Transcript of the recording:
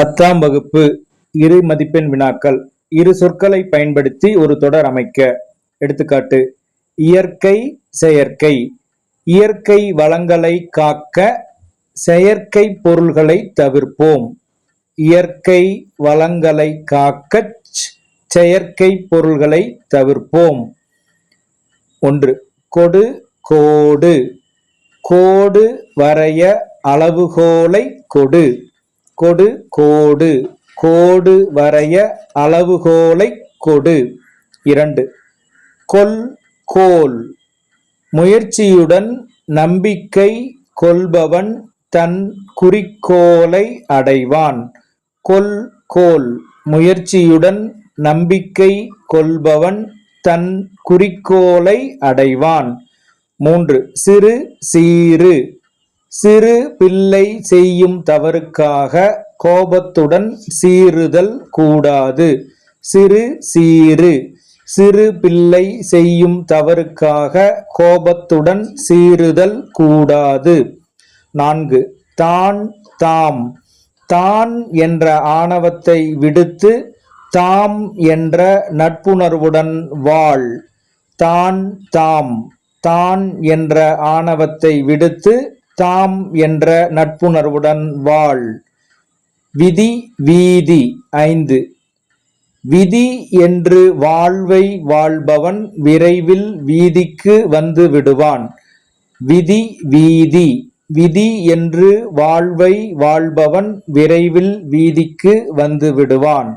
பத்தாம் வகுப்பு இரு மதிப்பெண் வினாக்கள். இரு சொற்களை பயன்படுத்தி ஒரு தொடர் அமைக்க. எடுத்துக்காட்டு இயற்கை செயற்கை. இயற்கை வளங்களை காக்க செயற்கை பொருள்களை தவிர்ப்போம். இயற்கை வளங்களை காக்க செயற்கை பொருள்களை தவிர்ப்போம். ஒன்று கொடு கோடு. கோடு வரைய அளவுகோலை கொடு. கொடு கோடு. கோடு வரைய அளவுகோலை கொடு. இரண்டு. கொல் கோல். முயற்சியுடன் நம்பிக்கை கொள்பவன் தன் குறிக்கோளை அடைவான். கொல் கோல். முயற்சியுடன் நம்பிக்கை கொள்பவன் தன் குறிக்கோளை அடைவான். மூன்று. சிறு சீறு. சிறு பிள்ளை செய்யும் தவறுக்காக கோபத்துடன் சீறுதல் கூடாது. சிறு சீறு. சிறு பிள்ளை செய்யும் தவறுக்காக கோபத்துடன் சீறுதல் கூடாது. நான்கு. தான் தாம். தான் என்ற ஆணவத்தை விடுத்து தாம் என்ற நட்புணர்வுடன் வாழ். தான் தாம். தான் என்ற ஆணவத்தை விடுத்து தாம் என்ற நட்புணர்வுடன் வாழ். விதி வீதி ஐந்து. விதி என்று வாழ்வை வாழ்பவன் விரைவில் வீதிக்கு வந்து விடுவான். விதி வீதி. விதி என்று வாழ்வை வாழ்பவன் விரைவில் வீதிக்கு வந்து விடுவான்.